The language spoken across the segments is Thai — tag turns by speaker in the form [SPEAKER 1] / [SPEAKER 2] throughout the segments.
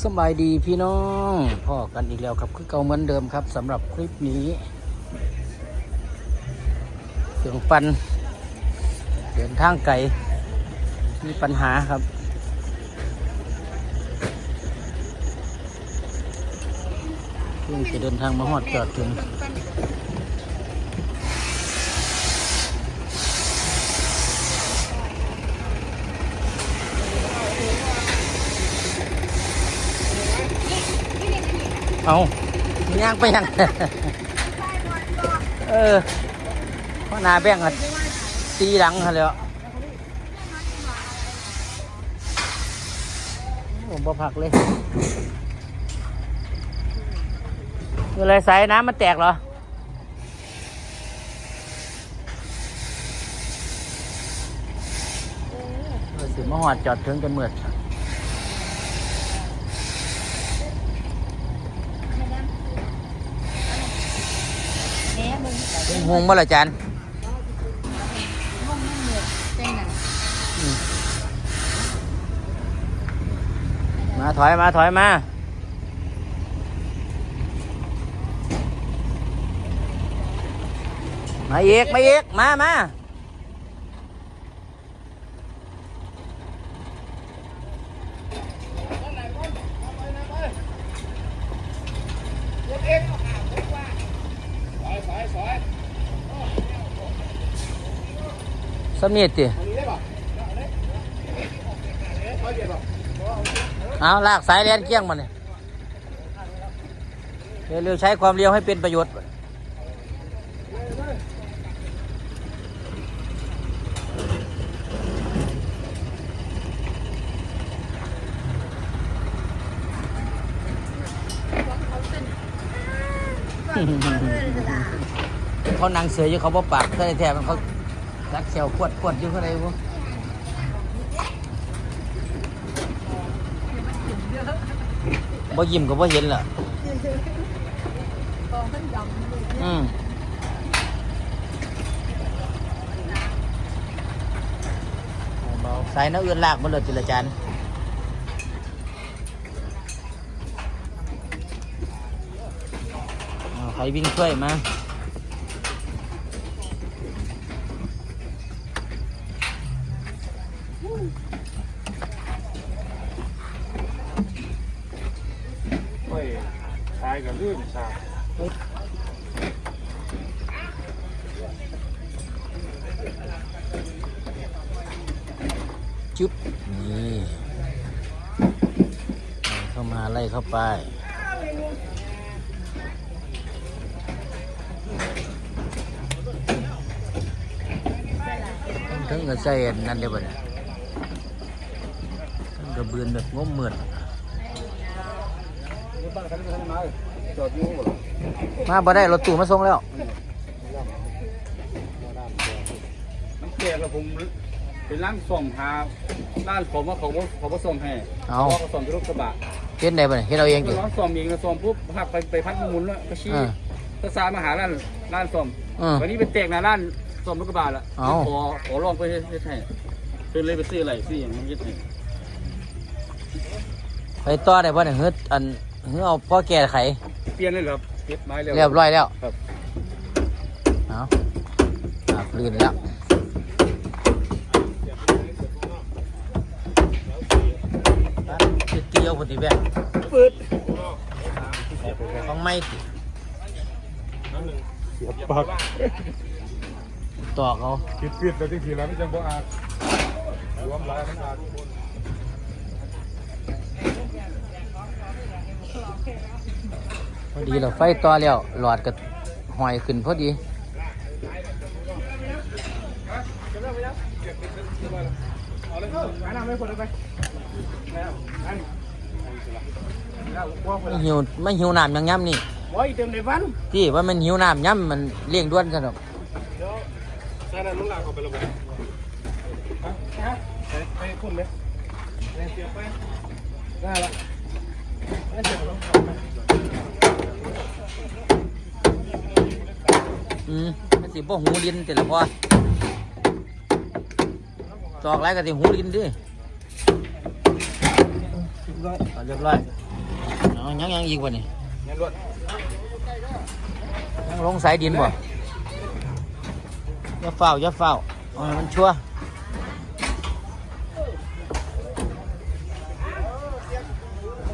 [SPEAKER 1] สบายดีพี่น้องพ่อกันอีกแล้วครับคือเก่าเหมือนเดิมครับสำหรับคลิปนี้เสียงปันเดินทางไกลมีปัญหาครับ เพิ่งจะเดินทางมาฮอดจอดถึง เอาย่างไปยัง เออพ่อนาแบ่งกันตีหลังกันแล้วผมบ่พักเลยคืออะไรสายน้ำมันแตกเหรอเออสิมาหอดจอดถึงกันเมื่อ
[SPEAKER 2] แม่มึง
[SPEAKER 1] หงบ่ละจาน
[SPEAKER 2] ห้องนั่งเหนื่อยเต้นน่ะ
[SPEAKER 1] มาถอยมาถอยมามาอีกมาอีกมามา สมีดติเอาลากสายแลนเกี้ยงมาเนี่ยเร็วๆใช้ความเร็วให้เป็นประโยชน์เขานางเสืออยู่เขาบ่ปากเท่าแท้ๆมันเขา รักเซลขวดขวดอยู่เท่าไหร่วะบ่ยิ้มก็บ่เห็นล่ะ
[SPEAKER 2] กองมันดำเลย
[SPEAKER 1] อืมเบาๆสายน้ำเอื้อนลากมาเลยจิละจานใครวิ่งช่วยมา
[SPEAKER 3] ไม่ทายกับลื่นชา
[SPEAKER 1] จุ๊บนี่เข้ามาไล่เข้าไปถึงกับใส่นั่นเดียวนี่ยถึงกับเบือนแบบงมเหมือน
[SPEAKER 3] บ้านคันนี้คันม จอดอยู่บ่
[SPEAKER 1] มาบ่ได้รถตู้มาส่งแล้ว
[SPEAKER 3] น้ำแกงแล้วผมเป็นร้านส่งหาร้านผมว่าเขาบ่เขาบ่ส่งให้
[SPEAKER 1] เอา
[SPEAKER 3] พอเขาส่งที่รถกระบะ
[SPEAKER 1] เฮ็ดได้บ่เนี่ยเฮ็ดเอาเอง
[SPEAKER 3] ก็
[SPEAKER 1] ดิ
[SPEAKER 3] ร้านส่งเองแล้วส่งปุ๊บหักไปไปพัดมุนแล้วก็ชี้
[SPEAKER 1] อ่า
[SPEAKER 3] ก็ซามาหาร้านร้านส่ง
[SPEAKER 1] อืม
[SPEAKER 3] วันนี้เป็นแตกหน้าร้านส่งรถกระบะละ
[SPEAKER 1] เอา
[SPEAKER 3] ขอขอลองไปเฮ็ดให้เพิ่นเลยไปซื้ออะไรซื้ออย่างนี้เฮ็ดให้
[SPEAKER 1] ไปต่อได้บ่เนี่ยเฮ็ดอัน เฮ็ดเอาพ่อแก่ไข
[SPEAKER 3] เปลี่ยนเลยครับเฮ็ดไม้แล้ว
[SPEAKER 1] เรียบร้อยแล้ว
[SPEAKER 3] ครับ
[SPEAKER 1] เอาอาบลื่นแล้วเตียวคนที่แบก
[SPEAKER 3] ปืด
[SPEAKER 1] ของไม่ติ
[SPEAKER 3] เสียบปาก
[SPEAKER 1] ตอกเขา
[SPEAKER 3] คิดเปลี่ยนแต่ที่ทีแล้วมันจังบ่อาจรวมหลายมันอาจ
[SPEAKER 1] พอดีเราไฟต่อแล้วหลอดก็หอยขึ้นพอดี
[SPEAKER 3] เอาเลยหาน้ำไม่คนเลยไปแล้วอันแล้วว่าคน
[SPEAKER 1] ไม่หิวไม่หิวน้ำยังย่ำนี่
[SPEAKER 3] โอ้ยเต็มในวัน
[SPEAKER 1] ที่ว่ามันหิวน้ำย่ำมันเลี้ยงด้วนซะดอก
[SPEAKER 3] เดี๋ยวใส่น้ำลุงลาเขาไประบบฮะฮะไปไปคุณไหมไปเสียบไปได้ละไม่เสียบหร อก
[SPEAKER 1] อืมมันสิบ่หูดินแต่ละพอตอกไรก็สิหูดินดิ
[SPEAKER 3] ร้อย
[SPEAKER 1] เอาเรียบร้อยเอายังยังอีกวะนี่
[SPEAKER 3] เงี้ยรวด
[SPEAKER 1] ยังลงสายดินบ่อย่าเฝ้าอย่าเฝ้าเอาให้มันชัวร์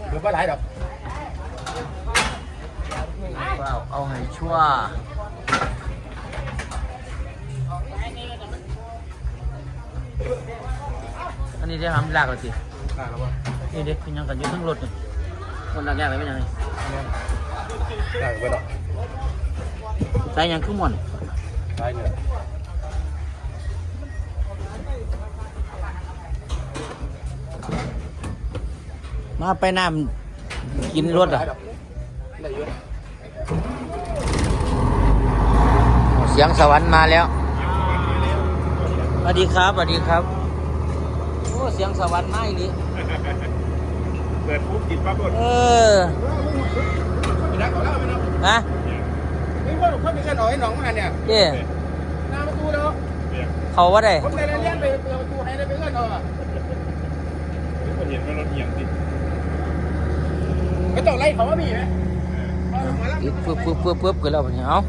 [SPEAKER 3] เดี๋ยวปลาไหลดอก
[SPEAKER 1] เฝ้าเอาให้ชัว อันนี้ได้ทำลากแล้วสิ
[SPEAKER 3] ได้แล้วป่ะ
[SPEAKER 1] นี่เด็กยังกันอยู่ทั้งรถนี่คนลากยากไปไหมยังไง
[SPEAKER 3] ได้ไปดอก
[SPEAKER 1] สายยังคือหม่อน
[SPEAKER 3] ได้เนี่ย
[SPEAKER 1] มาไปน้ำกินรถอะ
[SPEAKER 3] ได้เยอะ
[SPEAKER 1] เสียงสวรรค์มาแล้วส วัสดีครับสวัสดีครับ โอ้เสียงสวรรค์มาอีก
[SPEAKER 3] เปิดปุ๊บกินปั๊บหมด
[SPEAKER 1] เออ
[SPEAKER 3] ไปนักก่อนแล้วไปนัก
[SPEAKER 1] นะ
[SPEAKER 3] นี่ว่าเขามีกันหน่อยหนองมาเนี่ย
[SPEAKER 1] เจ้
[SPEAKER 3] หน้าประตูแล้ว
[SPEAKER 1] เขาว่าได้
[SPEAKER 3] ผมเลยเลี้ยงไปเปิดประตูให้ได้ไปเอื้อนเอาอะ
[SPEAKER 4] คนเห็นว่ารถเอียงติด
[SPEAKER 3] ไม่ต้องไล่เขาว่ามีไหมเอามาแล้ว
[SPEAKER 1] ปึ๊บปึ๊บปึ๊บปึ๊บปึ๊บกันแล้วบัดนี้เอา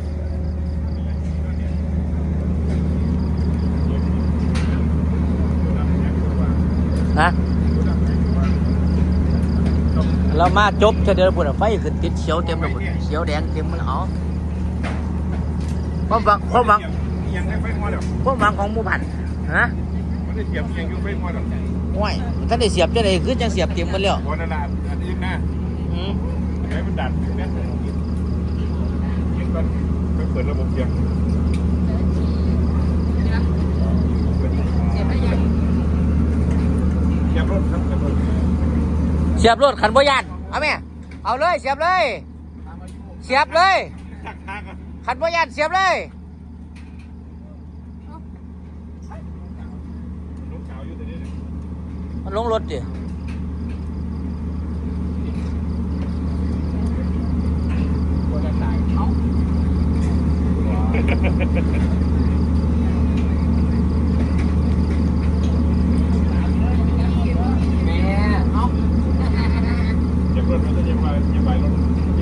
[SPEAKER 1] ฮะเรามาจบจะเดี๋ยวปุ่นไฟขึ้นติดเขียวเต็มเลยปุ่นเขียวแดงเต็มมันเอาความหวังความหวัง
[SPEAKER 4] เอียงให้ไฟมอดเดี๋ยว
[SPEAKER 1] ความหวังของหมู่บ้านฮะ
[SPEAKER 4] มันได้เสียบเอียงอยู่ไฟมอดเดี๋ยว
[SPEAKER 1] ห่วยท่านได้เสียบจะได้คือจังเสียบเต็มหมาแล้ว
[SPEAKER 4] วันนั้นละอันนี้นะ
[SPEAKER 1] อืม
[SPEAKER 4] ไอ้มันดันแม่นยิงก่อนไปเปิดระบบเสียง
[SPEAKER 2] เจ็บไหมยัง
[SPEAKER 4] เสียบ รถครับเสียบรถ
[SPEAKER 1] เสียบรถขันบ่ยานเอาแม่เอาเลยเสียบเลย เสียบเลย
[SPEAKER 4] ทักทางอะ
[SPEAKER 1] ขันบ่ยานเสียบเลย
[SPEAKER 4] ลูกสาวอยู่แต่นี่
[SPEAKER 1] มันลงรถดิ
[SPEAKER 4] เสียบรถมันจะยังไงยังไงรถเ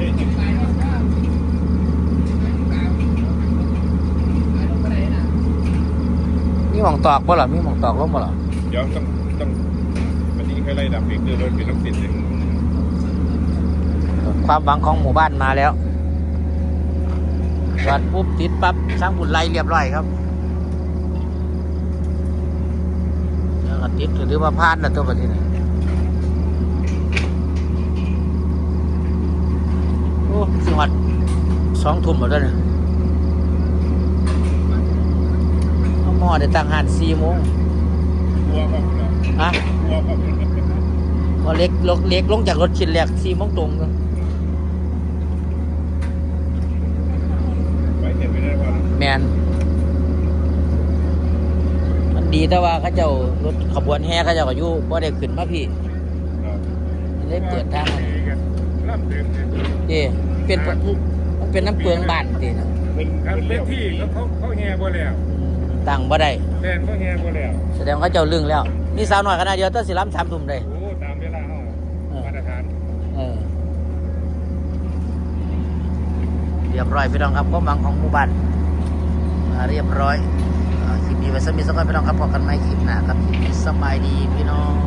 [SPEAKER 4] ย้
[SPEAKER 1] มีหมองตอกบ่หรอมีหมองตอกลงบ่หรอ
[SPEAKER 4] เดี๋ยวต้องต้องวันนี้ใครไล่ดับเบรกเดือดรถเป็นน้ำติดเลย
[SPEAKER 1] ความหวังของหมู่บ้านมาแล้วจอดปุ๊บติดปั๊บช่างบุญไล่เรียบร้อยครับแล้วก็ติดหรือว่าพลาดแล้วตัวแบบนี้โอ้สิหวัดสองทุ่มหมดแล้วเนี่ยเอได้ตั้งหานสี่โมง
[SPEAKER 4] กลัวครับอ
[SPEAKER 1] ฮะ
[SPEAKER 4] กลัวครับ
[SPEAKER 1] พอเล็กลกเล็กลงจากรถชิ้นแรกสี่โมงตรงเลยแมนมันดีแต่ว่าเขาเจ้ารถขบวนแห่เขาเจ้าก็อยู่พอได้ขึ้นมาพี่เลยเปิดทาง
[SPEAKER 4] เดิมเนี่ย
[SPEAKER 1] เจ้เป็นมันเป็นน้ำเปลืองบ้านตีนะ
[SPEAKER 4] เป็น
[SPEAKER 3] ครับ
[SPEAKER 4] เป็น
[SPEAKER 3] เต็
[SPEAKER 4] เลี้
[SPEAKER 3] ม
[SPEAKER 4] ยว
[SPEAKER 3] ที่เขาเขาแง่บ่แล้ว
[SPEAKER 1] ตั้งบ่ได้
[SPEAKER 3] แฟนเขาแง่บ่แล้ว
[SPEAKER 1] แสดงเขาเจ้าลึงแล้ว มีสาวหน่อยขนาดเดียวต้องสิล้ำสามทุ่มเลย
[SPEAKER 3] โอ้ตามเวลาเฮามาตรฐาน
[SPEAKER 1] เออเรียบร้อยพี่น้องครับความหวังของหมู่บ้านมาเรียบร้อยอ่าคลิปนี้ไว้สมีสักคนพี่น้องครับพบกันใหม่คลิปหน้าครับสบายดีพี่น้อง